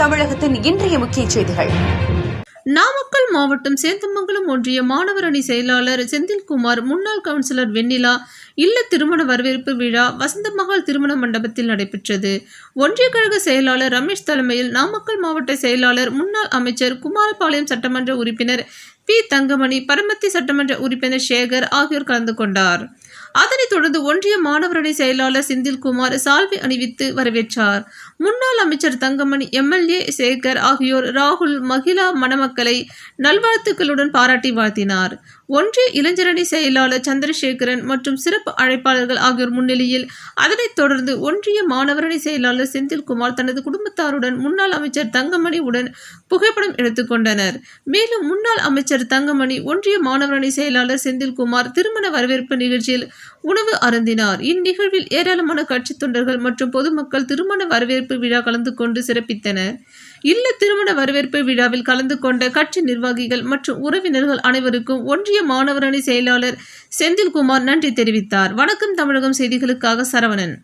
தமிழகத்தின் இன்றைய முக்கிய செய்திகள். நாமக்கல் மாவட்டம் சேந்தமங்கலம் ஒன்றிய மாணவர் அணி செயலாளர் செந்தில்குமார் முன்னாள் கவுன்சிலர் வெண்ணிலா இல்ல திருமண வரவேற்பு விழா வசந்தமகால் திருமண மண்டபத்தில் நடைபெற்றது. ஒன்றிய கழக செயலாளர் ரமேஷ் தலைமையில் நாமக்கல் மாவட்ட செயலாளர் முன்னாள் அமைச்சர் குமாரபாளையம் சட்டமன்ற உறுப்பினர் பி தங்கமணி பரமத்தி சட்டமன்ற உறுப்பினர் சேகர் ஆகியோர் கலந்து கொண்டார். அதனைத் தொடர்ந்து ஒன்றிய மாணவரணி செயலாளர் செந்தில்குமார் சால்வை அணிவித்து வரவேற்றார். முன்னாள் அமைச்சர் தங்கமணி எம்எல்ஏ சேகர் ஆகியோர் ராகுல் மகிழா மணமக்களை நல்வாழ்த்துக்களுடன் பாராட்டி வாழ்த்தினார். ஒன்றிய இளைஞரணி செயலாளர் சந்திரசேகரன் மற்றும் சிறப்பு அழைப்பாளர்கள் ஆகியோர் முன்னிலையில் அதனைத் தொடர்ந்து ஒன்றிய மாணவரணி செயலாளர் செந்தில்குமார் தனது குடும்பத்தாருடன் முன்னாள் அமைச்சர் தங்கமணி உடன் புகைப்படம் எடுத்துக்கொண்டனர் மேலும் முன்னாள் அமைச்சர் தங்கமணி ஒன்றிய மாணவரணி செயலாளர் செந்தில்குமார் திருமண வரவேற்பு நிகழ்ச்சியில் உணவு அருந்தினார். இந்நிகழ்வில் ஏராளமான கட்சி தொண்டர்கள் மற்றும் பொதுமக்கள் திருமண வரவேற்பு விழா கலந்து கொண்டு சிறப்பித்தனர். இல்ல திருமண வரவேற்பு விழாவில் கலந்து கொண்ட கட்சி நிர்வாகிகள் மற்றும் உறவினர்கள் அனைவருக்கும் ஒன்றிய மாணவரணி செயலாளர் செந்தில்குமார் நன்றி தெரிவித்தார். வணக்கம் தமிழகம் செய்திகளுக்காக சரவணன்.